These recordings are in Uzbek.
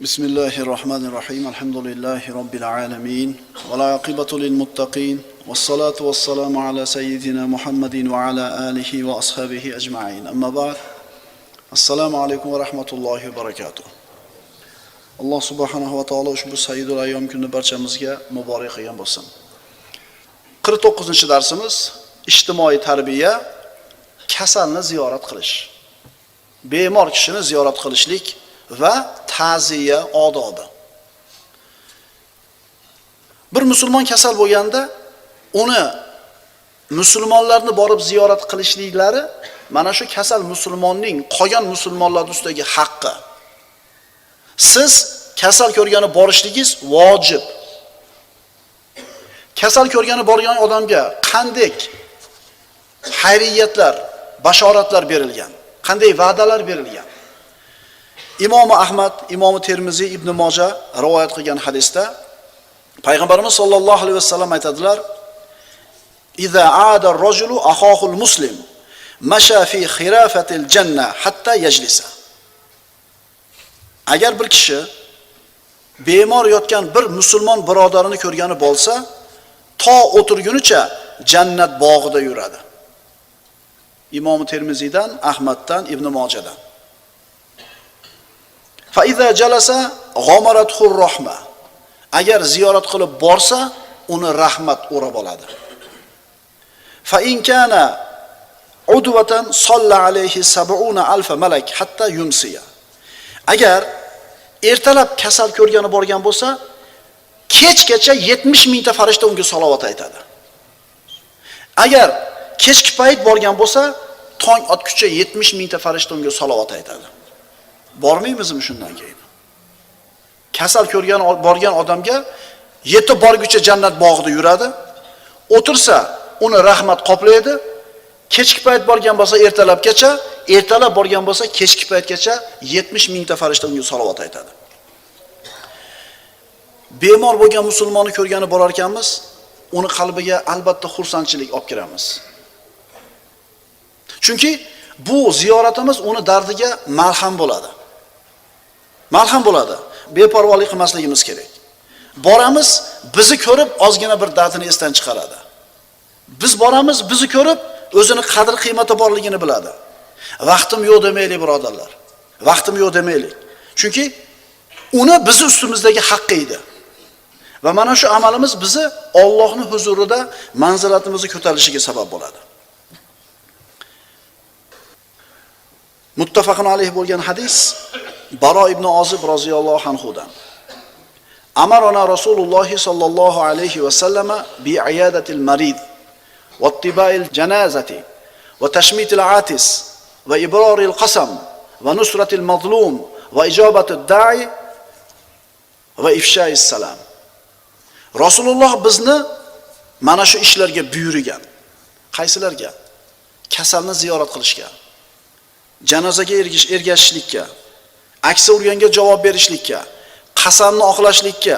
بسم الله الرحمن الرحيم الحمد لله رب العالمين والعاقبة للمتقين والصلاة والسلام على سيدنا محمد وعلى آله وأصحابه أجمعين أما بعد السلام عليكم ورحمة الله وبركاته alloh subhanahu va taolo ushbu sayyidul ayyom kunini barchamizga muborak qilgan bo'lsin qirq to'qqizinchi darsimiz ijtimoiy tarbiya kasalni ziyorat qilish bemor kishini ziyorat qilishlik va ta'ziya odobi. Bir musulmon kasal bo'lganda uni musulmonlarni borib ziyorat qilishliklari mana shu kasal musulmonning qolgan musulmonlarni ustidagi haqqi. Siz kasal ko'rgani borishligingiz vojib. Kasal ko'rgani borgan odamga qanday xayriyatlar bashoratlar berilgan qanday va'dalar berilgan? imomi ahmad imomi termiziy ibn moja rivoyat qilgan hadisda payg'ambarimiz sollallohu alayhi vasallam aytadilar iza ada rojulu ahohul muslim masha fi xirafatil janna hatta yajlisa. Agar bir kishi bemor yotgan bir musulmon birodarini ko'rgani bo'lsa to o'tirgunicha jannat bog'ida yuradi. Imomi termiziydan ahmaddan ibn mojadan. Faiza jalasa g'omarathu rohma agar ziyorat qilib borsa uni rahmat o'rab oladi. Fa in kana udvatan solla alayhi sab'una alfa malak hatta yumsiya. Agar ertalab kasal ko'rgani borgan bo'lsa kechgacha 70 mingta farishta unga salovat aytadi. Agar kechki payt borgan bo'lsa tong otguncha 70 mingta farishta unga salovat aytadi. Bormaymizmi shundan keyin. Kasal ko'rgan borgan odamga yetib borguncha jannat bog'ida yuradi. O'tirsa uni rahmat qoplaydi. Kechki payt borgan bo'lsa ertalabgacha ertalab borgan bo'lsa kechki paytgacha 70 mingta farishta unga salovat aytadi. Bemor bo'lgan musulmonni ko'rgani borar ekanmiz uni qalbiga albatta xursandchilik olib kiramiz. Chunki bu ziyoratimiz uni dardiga malham bo'ladi. Malham bo'ladi. Beparvolik qilmasligimiz kerak. Boramiz bizni ko'rib ozgina bir dardini esdan chiqaradi. Biz boramiz bizni ko'rib o'zini qadr qiymati borligini biladi. Vaqtim yo'q demaylik birodarlar. Vaqtim yo'q demaylik chunki uni bizni ustimizdagi haqqi edi. Va mana shu amalimiz bizni Allohning huzurida manzilatimizni ko'tarilishiga sabab bo'ladi. Muttafaqun alayh bo'lgan hadis Baro ibn Ozib roziyallohu anhudan. Amarona Rasululloh sollallohu alayhi va sallama bi ayadatil marid va tibail janazati va tashmitil atis va ibroril qasam va nusratil mazlum va ijobatid da'i va ifshais salam. Rasululloh bizni mana shu ishlarga buyurgan. Qaysilarga? Kasalni ziyorat qilishga janozaga ergashishlikka aksa urganga javob berishlikka qasamni oqlashlikka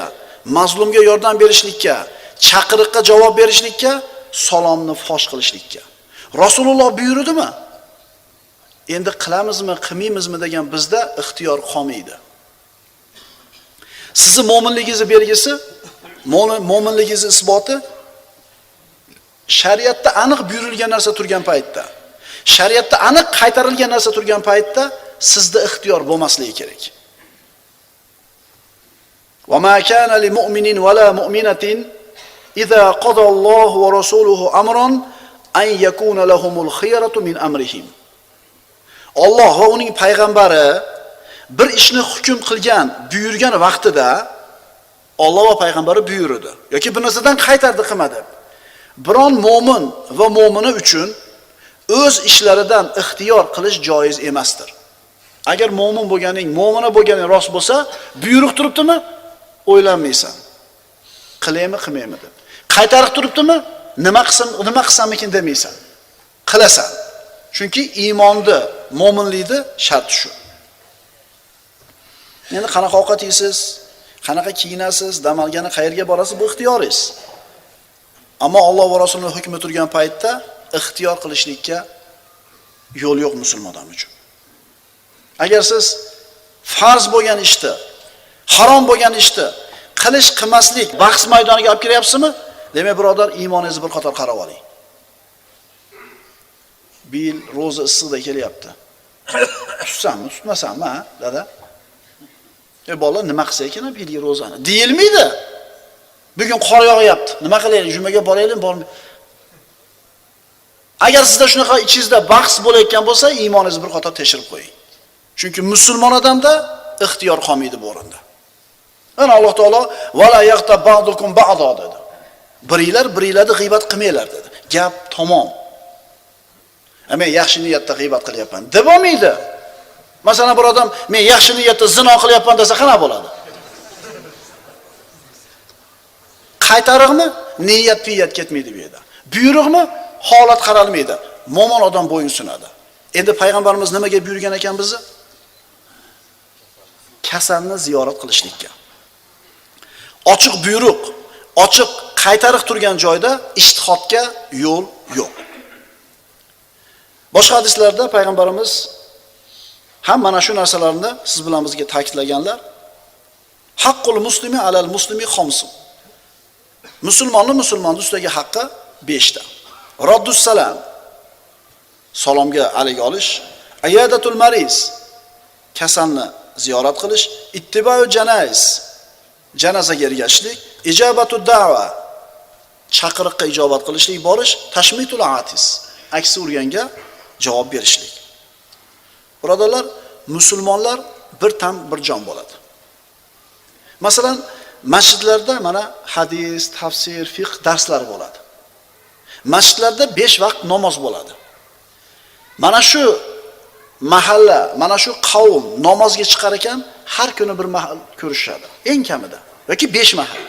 mazlumga yordam berishlikka chaqiriqqa javob berishlikka salomni fosh qilishlikka. Rasululloh buyurdimi endi qilamizmi qilmaymizmi degan bizda ixtiyor qolmaydi. Sizni mo'minligingizni belgisi mo'minligingizni isboti shariatda aniq buyurilgan narsa turgan paytda shariatda aniq qaytarilgan narsa turgan paytda sizda ixtiyor bo'lmasligi kerak وما كان لمؤمن ولا مؤمنة إذا قضى الله ورسوله أمرا أن يكون لهم الخيرة من أمرهم Alloh va uning payg'ambari bir ishni hukm qilgan, buyurgan vaqtida Alloh va payg'ambari buyurdi yoki bir narsadan qaytardi qilmadi. Biron mo'min va mo'mini uchun o'z ishlaridan ixtiyor qilish joiz emasdir. Agar mo'min bo'lganing, mo'mina bo'lganing rost bo'lsa, buyruq turibdimi? O'ylanmaysan. Qilaymi, qilmaymi deb. Qaytarib turibdimi? Nima qilsam, nima qilsamikin demaysan. Qilasan. Chunki iymonni, mo'minlikni sharti shu. Endi qanaqa ovqat yeysiz, qanaqa kiyinasiz, dam olgani qayerga borasiz bu ixtiyoringiz. Ammo Alloh va Rasulining hukmi turgan paytda ixtiyor qilishlikka yo'l yo'q musulmon odam uchun. Agar siz farz bo'lgan ishni harom bo'lgan ishni qilish qilmaslik bahs maydoniga olib kiryapsizmi? Demak, birodar, iymoningizni bir qator qarab oling. Bu yil ro'za issiqda kelyapti. Tutsammi, tutmasammi, ha, dada? E bola nima qilsa ekan bu yilgi ro'zani? Deyilmaydi. Bugun qor yog'yapti. Nima qilaylik? Jumaga boraylik, bormaylik. Agar sizda shunaqa ichingizda bahs bo'layotgan bo'lsa, iymoningizni bir qator tekshirib qo'ying. Chunki musulmon odamda ixtiyor qolmaydi bu o'rinda. Ana Alloh taolo vala yaqta ba'dukum ba'do dedi. Biringlar biringlarni g'iybat qilmanglar dedi. Gap tamom. Men yaxshi niyatda g'iybat qilyapman. deb bo'lmaydi. Masalan, bir odam men yaxshi niyatda zino qilyapman desa qana bo'ladi? Qaytariqmi? Niyat piyat ketmaydi bu yerda. Buyruqmi? Holat qaralmaydi. Mo'min odam bo'yin sunadi. Endi payg'ambarimiz nimaga buyurgan ekan bizni? Kasalni ziyorat qilishlikka. Ochiq buyruq, ochiq qaytariq turgan joyda ishtihodga yo'l yo'q. Boshqa hadislarda payg'ambarimiz ham mana shu narsalarni siz bilan bizga ta'kidlaganlar. Haqqul muslimi alal muslimi xomsu Musulmonni musulmonni ustidagi haqqi 5 ta. Salam. Salomga alik olish, ayadatul maris, kasalni ziyorat qilish, ittiba'u janaiz, janazaga ergashishlik, ijobatu da'va, chaqiriqqa ijobat qilishlik, borish, tashmitul atis, aksi urganga javob berishlik. Birodarlar, musulmonlar bir tam bir jon bo'ladi. Masalan, masjidlarda mana hadis, tafsir, fiqh darslari bo'ladi. Masjidlarda 5 vaqt namoz bo'ladi. Mana shu mahalla, mana shu qavm namozga chiqar ekan, har kuni bir mahal ko'rishadi. Eng kamida yoki besh mahal.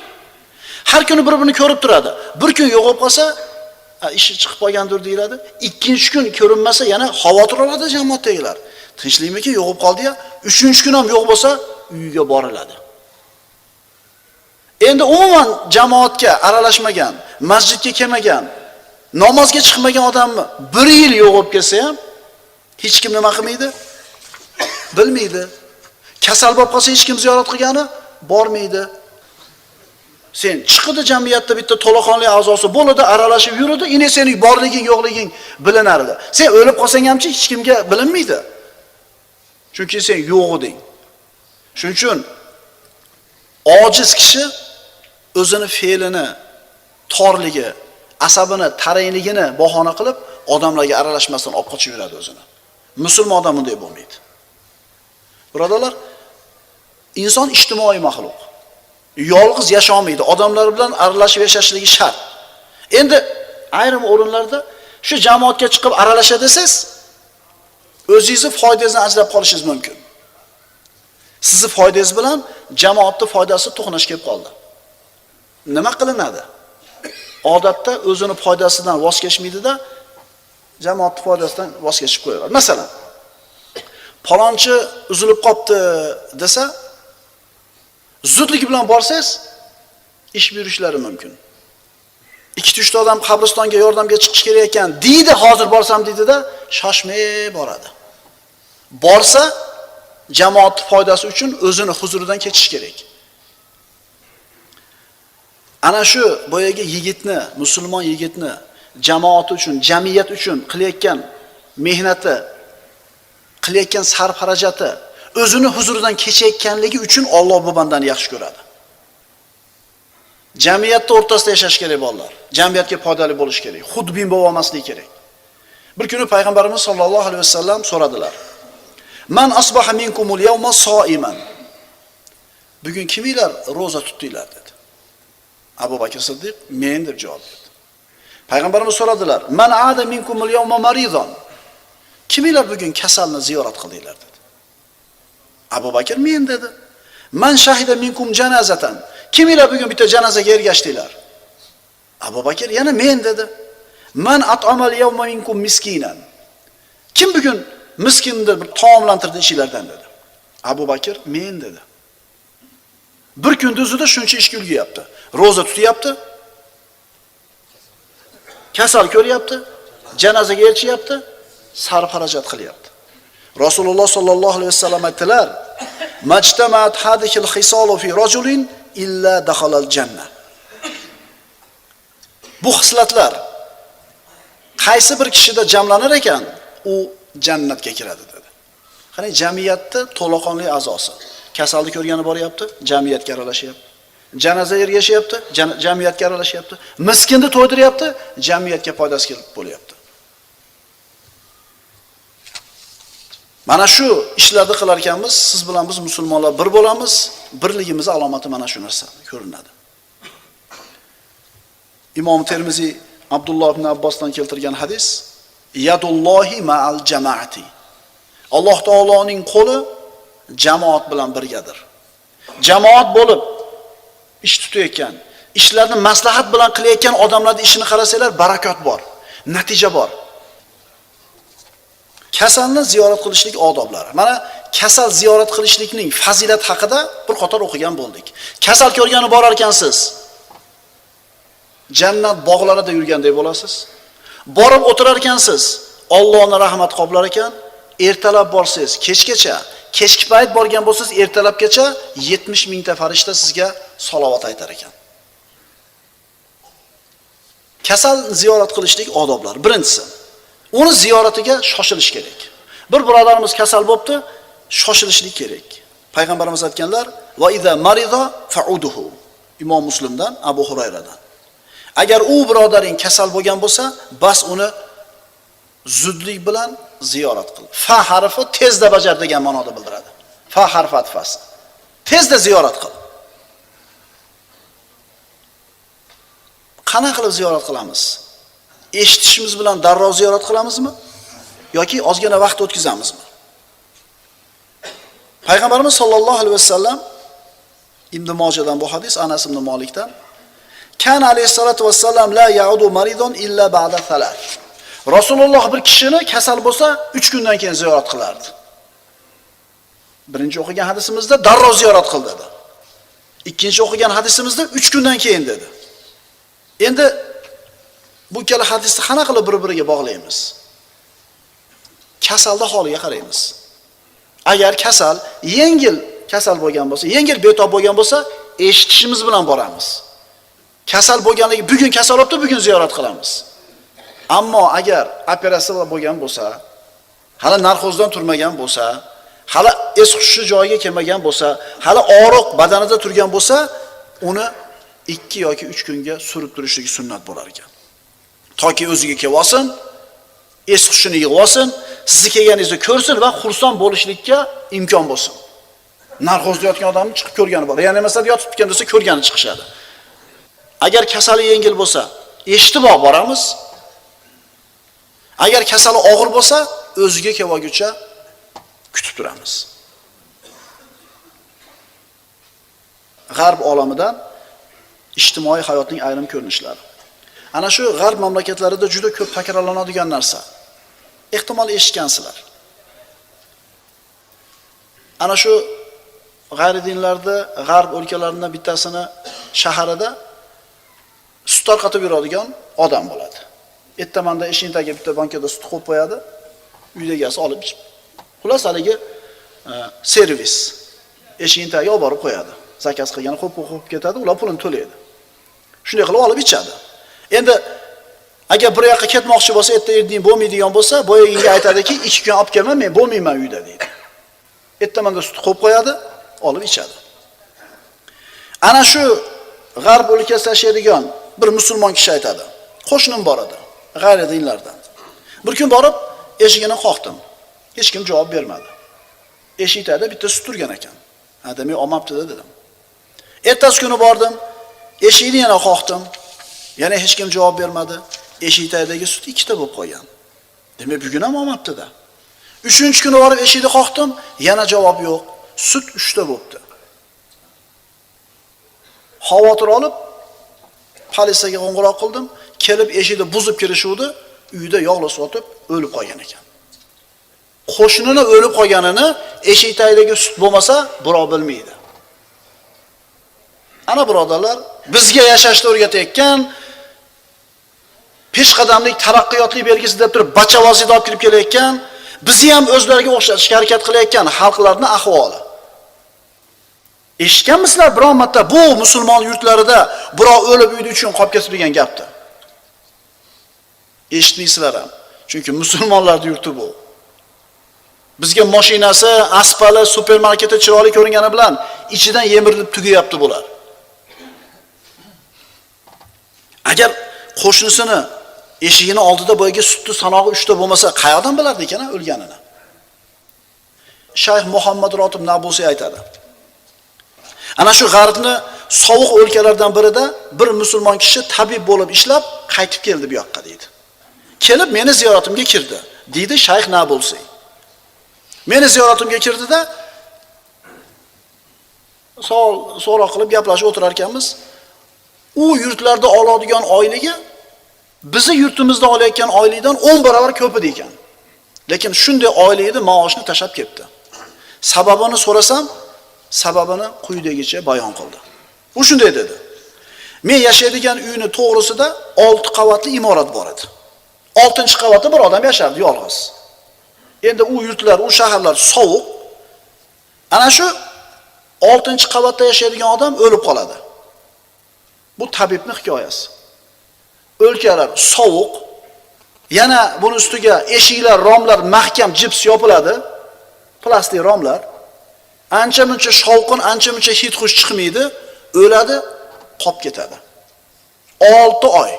Har kuni bir-birini ko'rib turadi. Bir kun yo'qolib qolsa, ishi chiqib qolgandir deyiladi. Ikkinchi kun ko'rinmasa yana xavotir oladi jamoatdagilar. Tinchlikmiki yo'qolib qoldi-ya, uchinchi kun ham yo'q bo'lsa, uyiga boriladi. Endi umuman jamoatga aralashmagan, masjidga kelmagan, namozga chiqmagan odamni bir yil yo'qolib kelsa ham hech kim nima qilmaydi? Bilmaydi. Kasal bo'lib qolsa hech kim ziyorat qilgani bormaydi. Sen chiqdi jamiyatda bitta to'laqonli a'zosi bo'ladi, aralashib yuradi, ini seni borliging, yo'qliging bilinar edi. Sen o'lib qolsang hamchi hech kimga bilinmaydi. Chunki sen yo'q eding. Shuning uchun ojiz kishi o'zini fe'lini, torligi, asabini, tarayligini bahona qilib odamlarga aralashmasdan olib qochib yuradi o'zini. Musulmon odam bunday bo'lmaydi. Birodarlar, inson ijtimoiy maxluq. Yolg'iz yasholmaydi. Odamlar bilan aralashib yashashligi shart. Endi ayrim o'rinlarda shu jamoatga chiqib aralasha desangiz, o'zingizni foydangizni ajrab qolishingiz mumkin. Sizni foydangiz bilan jamoatning foydasi to'qnash kelib qoldi. Nima qilinadi? Odatda o'zini foydasidan voz kechmaydida, jamoatni foydasidan voz kechib qo'yadi. Masalan, palonchi uzilib qopti desa, zudlik bilan borsangiz, ish buyurishlari mumkin. Ikki uchta odam qabristonga yordamga chiqish kerak ekan, deydi, hozir borsam deydida, shoshmay boradi. Borsa, jamoat foydasi uchun o'zini huzuridan ketish kerak. Ana shu boyagi yigitni, musulmon yigitni jamoat uchun, jamiyat uchun qilayotgan mehnati, qilayotgan sarf-xarajati, o'zini huzuridan kechayotganligi uchun Alloh bu bandani yaxshi ko'radi. Jamiyatda o'rtasida yashash kerak bolalar. Jamiyatga foydali bo'lish kerak. Xudbin bo'lib olmaslik kerak. Bir kuni payg'ambarimiz sollallohu alayhi vasallam so'radilar. Man asbaha minkumul yawma soiman. Bugun kiminglar roza tutdinglar dedi. Abu Bakr Siddiq men deb javob berdi. Payg'ambarimiz so'radilar: "Man aada minkumul yawma maridon?" Kiminglar bugun kasalni ziyorat qildinglar dedi. Abu Bakr men dedi. "Man shahida minkum janazatan?" Kiminglar bugun bitta janozaga ergashdinglar? Abu Bakr yana men dedi. "Man at'amal yawma minkum miskinan?" Kim bugun miskinni bir taomlantirdi ishlardan dedi. Abu Bakr men dedi. Bir kunda o'zida shuncha ish kulgiyapti. Roza tutyapti. Kasal ko'ryapti, janozaga elchiyapti sarf xarajat qilyapti. Rasululloh sollallohu alayhi vasallam aytdilar: majtamaat hadihil hisolu fi rajulin illa dahalal janna. Bu xislatlar qaysi bir kishida jamlanar ekan, u jannatga kiradi dedi. Qarang, jamiyatda to'laqonli a'zosi. Kasalni ko'rgani boryapti, jamiyatga aralashyapti. Janoza ergashyapti, jamiyatga aralashyapti. Miskinni to'ydiryapti, jamiyatga foydasi kelib bo'lyapti. Mana shu ishlarni qilar ekanmiz, siz bilan biz musulmonlar bir bo'lamiz, birligimiz alomati mana shu narsa ko'rinadi. Imom Termiziy Abdulloh ibn Abbosdan keltirgan hadis: Yadullohi ma'al jamaati. Alloh taoloning qo'li jamoat bilan birgadir. Jamoat bo'lib ish tutayotgan, ishlarni maslahat bilan qilayotgan odamlarning ishini qarasanglar, barakot bor, natija bor. Kasalni ziyorat qilishlik odoblari. Mana kasal ziyorat qilishlikning fazilat haqida bir qator o'qigan bo'ldik. Kasal ko'rgani borar ekansiz. Jannat bog'larida yurgandek bo'lasiz. Borib o'tirar ekansiz. Allohning rahmat qoplar ekan. Ertalab borsangiz, kechgacha, kechki payt borgan bo'lsangiz, ertalabgacha 70 mingta farishta sizga salovat aytar ekan. Kasal ziyorat qilishlik odoblar Birinchisi, uni ziyoratiga shoshilish kerak. Bir birodarimiz kasal bo'libdi, shoshilishlik kerak. Payg'ambarimiz aytganlar: "Va ida marida fa'uduhu." Imom Muslimdan, Abu Hurayradan. Agar u birodaring kasal bo'lgan bo'lsa, bas uni zudlik bilan ziyorat qil. Fa harfi tezda bajar degan ma'noda bildiradi. Fa harfi atfasi. Tezda ziyorat qil. Qana qilib ziyorat qilamiz? Eshitishimiz bilan darrov ziyorat qilamizmi? yoki ozgina vaqt o'tkazamizmi? Payg'ambarimiz sollallohu alayhi vasallam Ibn Mojadan bu hadis Anas ibn molikdan Kan alayhissalotu vassalam la yaudu maridun illa ba'da salat. Rasululloh bir kishini kasal bo'lsa 3 kundan keyin ziyorat qilardi. Birinchi o'qigan hadisimizda darrov ziyorat qil dedi. Ikkinchi o'qigan hadisimizda 3 kundan keyin dedi. Endi bu ikkala hadisni qana qilib bir-biriga bog'laymiz? Kasalda holiga qaraymiz. Agar kasal yengil kasal bo'lgan bo'lsa, yengil betob bo'lgan bo'lsa, eshitishimiz bilan boramiz. Kasal bo'lganligi bugun kasal bo'libdi, bugun ziyorat qilamiz. Ammo agar operatsiya bo'lgan bo'lsa, hali narxozdan turmagan bo'lsa, hali es hushi joyiga kelmagan bo'lsa, hali og'riq badanida turgan bo'lsa, uni ikki yoki 3 kunga surib turishligi sunnat bo'lar ekan. Toki o'ziga kelib olsin, es hushini yig'ib olsin, sizni kelganingizni ko'rsin va xursand bo'lishlikka imkon bo'lsin. Narxozda yotgan odamni chiqib ko'rgani bor. Ya'ni masalan yotib ketgan desa ko'rgani chiqishadi. Agar kasali yengil bo'lsa, eshitib boramiz. Agar kasali og'ir bo'lsa, o'ziga kelguncha kutib turamiz. G'arb olamidan ijtimoiy hayotning ayrim ko'rinishlari. Ana shu g'arb mamlakatlarida juda ko'p takrorlanadigan narsa. Ehtimol eshitgansizlar. Ana shu g'ayri dinlarda, g'arb o'lkalaridan bittasini shaharida sut tarqatib yuradigan odam bo'ladi. Ertamanda eshik tagiga bitta bankada sut qo'yib qo'yadi. Uyda egasi olib. Xullas haligi e, servis eshik tagiga olib borib qo'yadi. Zakaz qilgani qo'yib qo'yib ketadi, ular pulini to'laydi. Shunday qilib olib ichadi. Endi agar bir yoqqa ketmoqchi bo'lsa, erta erding bo'lmaydigan bo'lsa, boyagiga aytadiki, ikki kun olib kelma, men bo'lmayman uyda deydi. Ertamanda sut qo'yib qo'yadi, olib ichadi. Ana shu g'arb o'lkasida yashaydigan bir musulmon kishi aytadi. Qo'shnim bor edi, g'ayri dinlardan. Bir kun borib eshigini qoqdim. Hech kim javob bermadi. Eshikda bitta sut turgan ekan. Ha, demak olmabdi dedim. Ertasi kuni bordim, eshikni yana qoqdim. Yana hech kim javob bermadi. eshik tagidagi sut ikkita bo'lib qolgan. Demak, bugun ham olmabdida uchinchi 3-chi kuni borib eshikni qoqdim, yana javob yo'q. Sut uchta bo'libdi. Xavotir olib politsiyaga qo'ng'iroq qildim. Kelib eshikni buzib kirishuvdi, uyda yog'li sotib o'lib qolgan ekan. Qo'shnini o'lib qolganini eshik tagidagi sut bo'lmasa, birov bilmaydi. Ana birodarlar, bizga yashashni o'rgatayotgan peshqadamlik taraqqiyotlik belgisi deb turib bachavozlikni olib kirib kelayotgan, bizni ham o'zlariga o'xshatishga harakat qilayotgan xalqlarning ahvoli. Eshitganmisizlar biron marta bu musulmon yurtlarida birov o'lib uydi uchun qolib ketib degan gapni? Eshitmaysizlar ham. Chunki musulmonlarni yurti bu. Bizga mashinasi, aspali supermarketi chiroyli ko'ringani bilan ichidan yemirilib tugayapti bular. Agar qo'shnisini eshigini oldida boyagi sutni sanog'i uchta bo'lmasa, qayoqdan bilardi ekan o'lganini? Shayx Muhammad Rotib nabusiy aytadi. Ana shu g'arbni sovuq o'lkalardan birida bir musulmon kishi tabib bo'lib ishlab qaytib keldi bu yoqqa deydi. Kelib meni ziyoratimga kirdi, deydi Shayx nabusiy Meni ziyoratimga kirdida savol so'roq qilib gaplashib o'tirar ekanmiz. U yurtlarda oladigan oyligi bizni yurtimizda olayotgan oylikdan 10 barobar ko'p edi ekan. Lekin shunday oylikni maoshni tashab ketdi. Sababini so'rasam, sababini quyidagicha bayon qildi. U shunday dedi. Men yashaydigan uyni to'g'risida 6 qavatli imorat bor edi. 6 qavatda bir odam yashardi yolg'iz. Endi u yurtlar, u shaharlar sovuq. Ana shu 6 qavatda yashaydigan odam o'lib qoladi. Bu tabibning hikoyasi. O'lkalar sovuq. Yana buni ustiga eshiklar, romlar mahkam jips yopiladi. Plastik romlar. Ancha muncha shovqin, ancha muncha hid xush chiqmaydi, o'ladi, qolib ketadi. 6 oy.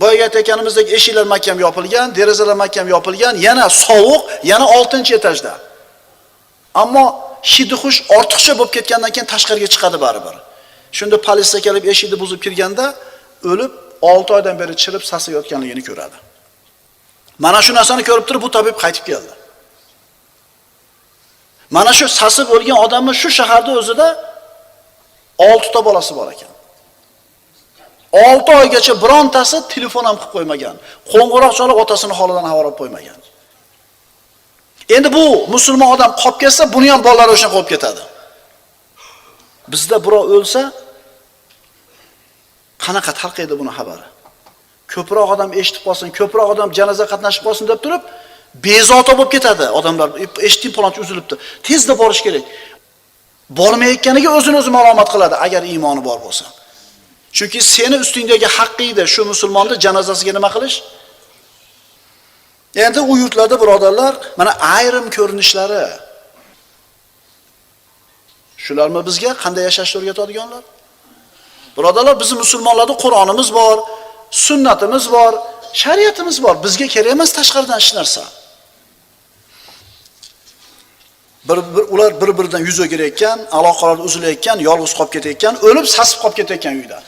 Boyaga aytganimizdek eshiklar mahkam yopilgan, derazalar mahkam yopilgan, yana sovuq, yana 6-etajda. Ammo hidi xush ortiqcha bo'lib ketgandan keyin tashqariga chiqadi baribir. Shunda politsiya kelib eshikni buzib kirganda o'lib 6 oydan beri chirib sasayotganligini ko'radi. Mana shu narsani ko'rib turib bu tabib qaytib keldi. Mana shu sasib o'lgan odamni shu shaharda o'zida 6 ta bolasi bor ekan. 6 oygacha birontasi telefon ham qilib qo'ymagan. Qo'ng'iroq chalib otasini holidan xabar olib qo'ymagan. Endi bu musulmon odam qolib ketsa, buni ham bolalari o'sha qolib ketadi. Bizda birov o'lsa, qanaqa tarqaydi buni xabari? Ko'proq odam eshitib qolsin, ko'proq odam janoza qatnashib qolsin deb turib, bezovta bo'lib ketadi odamlar. Eshitdim palonchi uzilibdi. Tezda borish kerak. Bormayotganiga o'zini o'zi ma'lumot qiladi agar iymoni bor bo'lsa. Chunki seni ustingdagi haqqingda shu musulmonni janozasiga nima qilish? Endi u yurtlarda birodarlar, mana ayrim ko'rinishlari shularmi bizga qanday yashashni o'rgatadiganlar? Birodarlar, bizning musulmonlarda Qur'onimiz bor, sunnatimiz bor, shariatimiz bor. Bizga kerak emas tashqaridan hech narsa. Bir, bir ular bir-biridan yuz o'girayotgan, aloqalar uzilayotgan, yolg'iz qolib ketayotgan, o'lib sasib qolib ketayotgan uyda.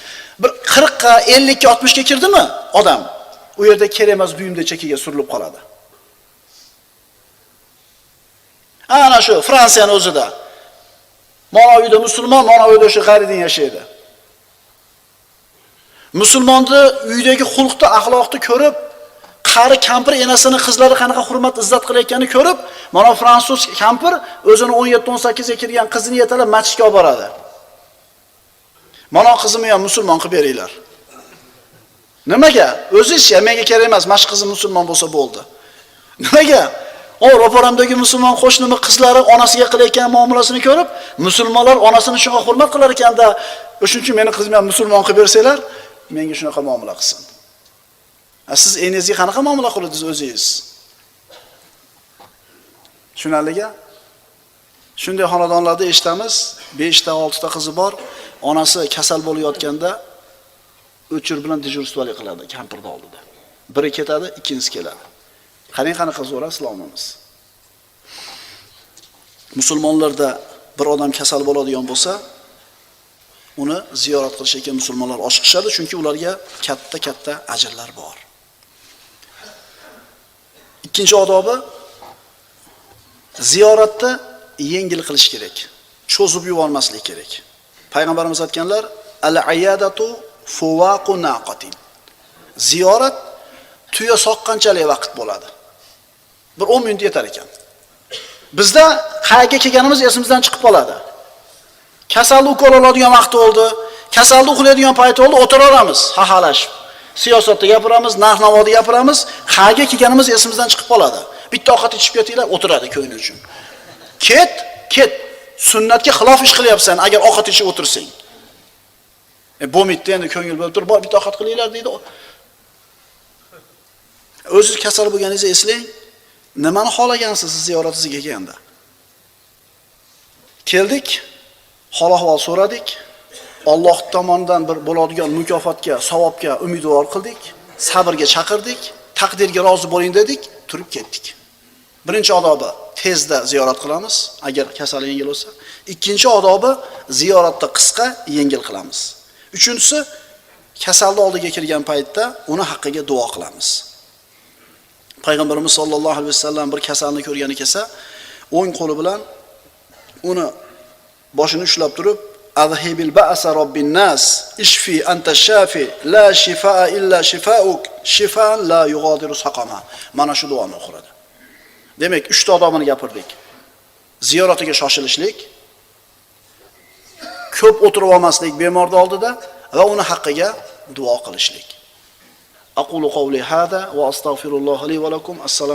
Bir 40 ga, 50 ga, 60 ga kirdimi odam? U yerda kerak emas buyumda chekiga surilib qoladi. Ana shu Fransiyani o'zida. Mana uyda musulmon, mana uyda o'sha g'aridin yashaydi. Musulmonni uydagi xulqni, axloqni ko'rib, qari kampir enasini qizlari qanaqa hurmat izzat qilayotganini ko'rib, mana fransuz kampir o'zini 17-18 sakkizga kirgan qizini yetalab masjidga olib boradi. Mana qizimni ham musulmon qilib beringlar. Nimaga? O'ziz menga kerak emas, mash qizim musulmon bo'lsa bo'ldi. Nimaga? O ro'paramdagi musulmon qo'shnimi qizlari onasiga qilayotgan muomalasini ko'rib, musulmonlar onasini shunga hurmat qilar ekanda, o'shuning uchun meni qizimni ham musulmon qilib bersanglar, menga shunaqa muomala qilsin. siz enangizga qanaqa muomala qildingiz o'zingiz? Tushunarliga? Shunday xonadonlarda eshitamiz, 5 ta, 6 ta qizi bor, onasi kasal bo'layotganda o'chir bilan dejurstvolik qiladi kampirni oldida. Biri ketadi, ikkinchisi keladi. Qarang qanaqa zo'r islomimiz. Musulmonlarda bir odam kasal bo'ladigan bo'lsa, uni ziyorat qilishga musulmonlar oshiqishadi, chunki ularga katta-katta ajrlar bor. Ikkinchi odobi ziyoratni yengil qilish kerak. Cho'zib yubormaslik kerak. Payg'ambarimiz aytganlar: "Al-ayadatu fuvaqu naqatin." Ziyorat tuya soqqanchalik vaqt bo'ladi. Bir 10 minut yetar ekan. Bizda qayerga kelganimiz esimizdan chiqib qoladi. Kasalni ukol oladigan vaqt bo'ldi, kasalni uxlaydigan payt bo'ldi, o'tiraveramiz, hahalashib. Siyosatda gapiramiz, narx-navoda gapiramiz, qayerga kelganimiz esimizdan chiqib qoladi. Bitta ovqat ichib ketinglar, o'tiradi ko'ngli uchun. Ket, ket. Sunnatga xilof ish qilyapsan agar ovqat ichib o'tirsang. E bo'lmaydi endi ko'ngil bo'lib turib, bor bitta ovqat qilinglar deydi. O'zingiz kasal bo'lganingizni eslang. Nimani xohlagansiz siz ziyoratingizga kelganda? Keldik, hol ahvol so'radik. Alloh tomonidan bir bo'ladigan mukofotga, savobga umidvor qildik, sabrga chaqirdik, taqdirga rozi bo'ling dedik, turib ketdik. Birinchi odobi tezda ziyorat qilamiz, agar kasal yengil bo'lsa. Ikkinchi odobi ziyoratda qisqa, yengil qilamiz. Uchinchisi kasalni oldiga kirgan paytda uni haqqiga duo qilamiz. Payg'ambarimiz sollallohu alayhi vasallam bir kasalni ko'rgani kelsa, o'ng qo'li bilan uni boshini ushlab turib, Azhibil ba'sa robbin nas, ishfi anta shafi, la shifaa illa shifauk, shifan la yughadiru saqama. Mana shu duoni o'qiradi. Demak, 3 ta odamini gapirdik. Ziyoratiga shoshilishlik, ko'p o'tirib olmaslik bemorni oldida va uni haqqiga duo qilishlik. Aqulu qawli hada va astagfirulloh li va lakum. Assalomu